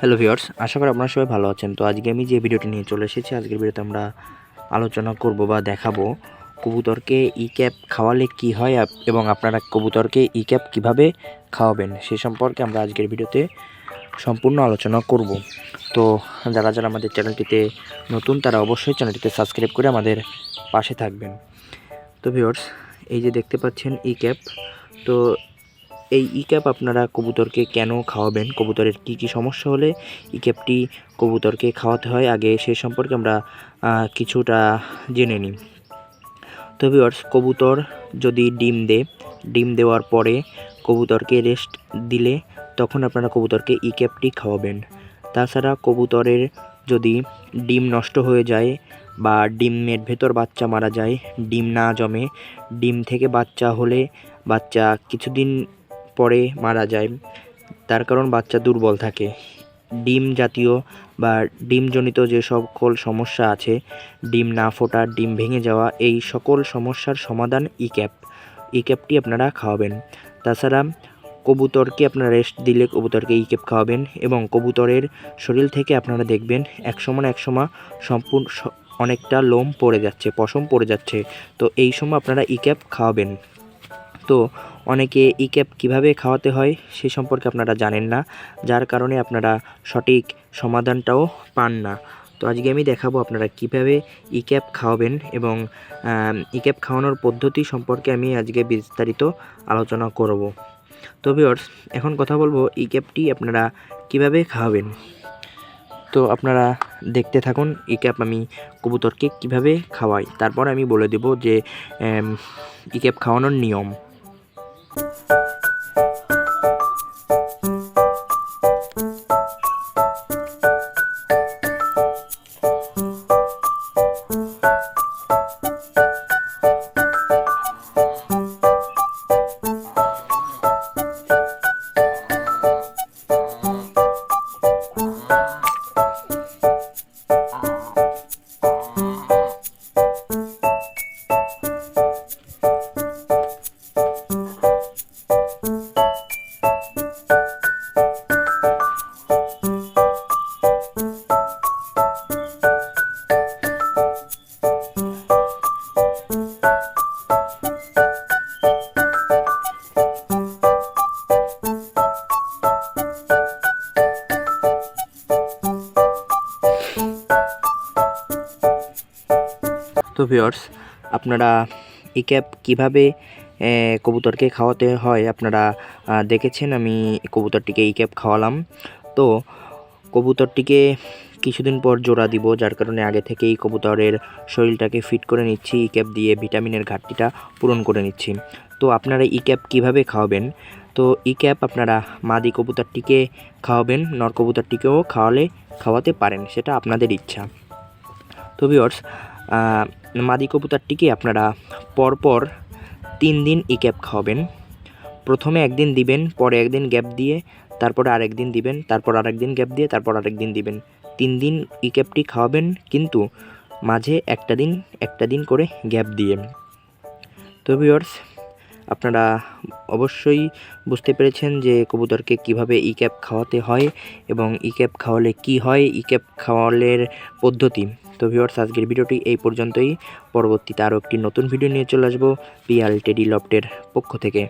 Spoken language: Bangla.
হ্যালো ভিউয়ার্স, আশা করি আপনারা সবাই ভালো আছেন। তো আজকে আমি যে ভিডিওটি নিয়ে চলে এসেছি, আজকের ভিডিওতে আমরা আলোচনা করব বা দেখাবো কবুতরকে ই ক্যাপ খাওয়ালে কি হয় এবং আপনারা কবুতরকে ই ক্যাপ কীভাবে খাওয়াবেন সে সম্পর্কে আমরা আজকের ভিডিওতে সম্পূর্ণ আলোচনা করব। তো যারা যারা আমাদের চ্যানেলটিতে নতুন, তারা অবশ্যই চ্যানেলটিতে সাবস্ক্রাইব করে আমাদের পাশে থাকবেন। তো ভিউয়ার্স, এই যে দেখতে পাচ্ছেন ই ক্যাপ তো এই ই ক্যাপ আপনারা কবুতরকে কেন খাওয়াবেন? কবুতরের কি কি সমস্যা হলে ই ক্যাপটি কবুতরকে খাওয়াতে হয়? আগে সে সম্পর্কে আমরা কিছুটা জেনে নিই। তো ভিউয়ার্স কবুতর যদি ডিম দেয়, ডিম দেওয়ার পরে কবুতরকে রেস্ট দিলে তখন আপনারা কবুতরকে ই ক্যাপটি খাওয়াবেন। তাছাড়া কবুতরের যদি ডিম নষ্ট হয়ে যায় বা ডিমের ভেতর বাচ্চা মারা যায়, ডিম না জমে, ডিম থেকে বাচ্চা হলে বাচ্চা কিছুদিন পরে মারা যায়। তার কারণ বাচ্চা দুর্বল থাকে। ডিম জাতীয় বা ডিমজনিত যে সকল সমস্যা আছে, ডিম না ফোটা, ডিম ভেঙে যাওয়া, এই সকল সমস্যার সমাধান ই ক্যাপ ই ক্যাপটি আপনারা খাওয়াবেন। তাছাড়া কবুতরকে আপনারা রেস্ট দিলে কবুতরকে ই ক্যাপ খাওয়াবেন এবং কবুতরের শরীর থেকে আপনারা দেখবেন এক সময় এক সময় সম্পূর্ণ অনেকটা লোম পড়ে যাচ্ছে, পশম পড়ে যাচ্ছে। তো এই সময় আপনারা ই ক্যাপ খাওয়াবেন। তো অনেকে ই ক্যাপ কীভাবে খাওয়াতে হয় সে সম্পর্কে আপনারা জানেন না, যার কারণে আপনারা সঠিক সমাধানটাও পান না। তো আজকে আমি দেখাবো আপনারা কীভাবে ই ক্যাপ খাওয়াবেন এবং ই ক্যাপ খাওয়ানোর পদ্ধতি সম্পর্কে আমি আজকে বিস্তারিত আলোচনা করব। তো ভিউয়ার্স এখন কথা বলব ই ক্যাপটি আপনারা কীভাবে খাওয়াবেন। তো আপনারা দেখতে থাকুন ই ক্যাপ আমি কবুতরকে কীভাবে খাওয়াই। তারপর আমি বলে দেব যে ই ক্যাপ খাওয়ানোর নিয়ম। Música তো ভিউয়ার্স আপনারা ই ক্যাপ কীভাবে কবুতরকে খাওয়াতে হয় আপনারা দেখেছেন? আমি কবুতরটিকে ই ক্যাপ খাওয়ালাম। তো কবুতরটিকে কিছুদিন পর জোড়া দিব, যার কারণে আগে থেকেই কবুতরের শরীরটাকে ফিট করে নিচ্ছি। ই ক্যাপ দিয়ে ভিটামিনের ঘাটতিটা পূরণ করে নিচ্ছি। তো আপনারা ই ক্যাপ কীভাবে খাওয়াবেন? তো ই ক্যাপ আপনারা মাদি কবুতরটিকে খাওয়াবেন, নর কবুতরটিকেও খাওয়ালে, খাওয়াতে পারেন, সেটা আপনাদের ইচ্ছা। তো ভিওর্স মাদি কবুতরটিকে আপনারা পরপর তিন দিন ই ক্যাপ খাওয়াবেন। প্রথমে একদিন দিবেন, পরে একদিন গ্যাপ দিয়ে, তারপরে আরেক দিন দিবেন, তারপর আরেক দিন গ্যাপ দিয়ে, তারপর আরেক দিন দিবেন। তিন দিন ই ক্যাপটি খাওয়াবেন, কিন্তু মাঝে একটা দিন একটা দিন করে গ্যাপ দিয়ে। তো ভিওর্স আপনারা অবশ্যই বুঝতে পেরেছেন যে কবুতরকে কীভাবে ই ক্যাপ খাওয়াতে হয় এবং ই ক্যাপ খাওয়ালে কি হয়? ই ক্যাপ খাওয়ালের পদ্ধতি। তো ভিওর্স আজকের ভিডিওটি এই পর্যন্তই। পরবর্তীতে আরও একটি নতুন ভিডিও নিয়ে চলে আসব পিয়াল টেডি লফটের পক্ষ থেকে।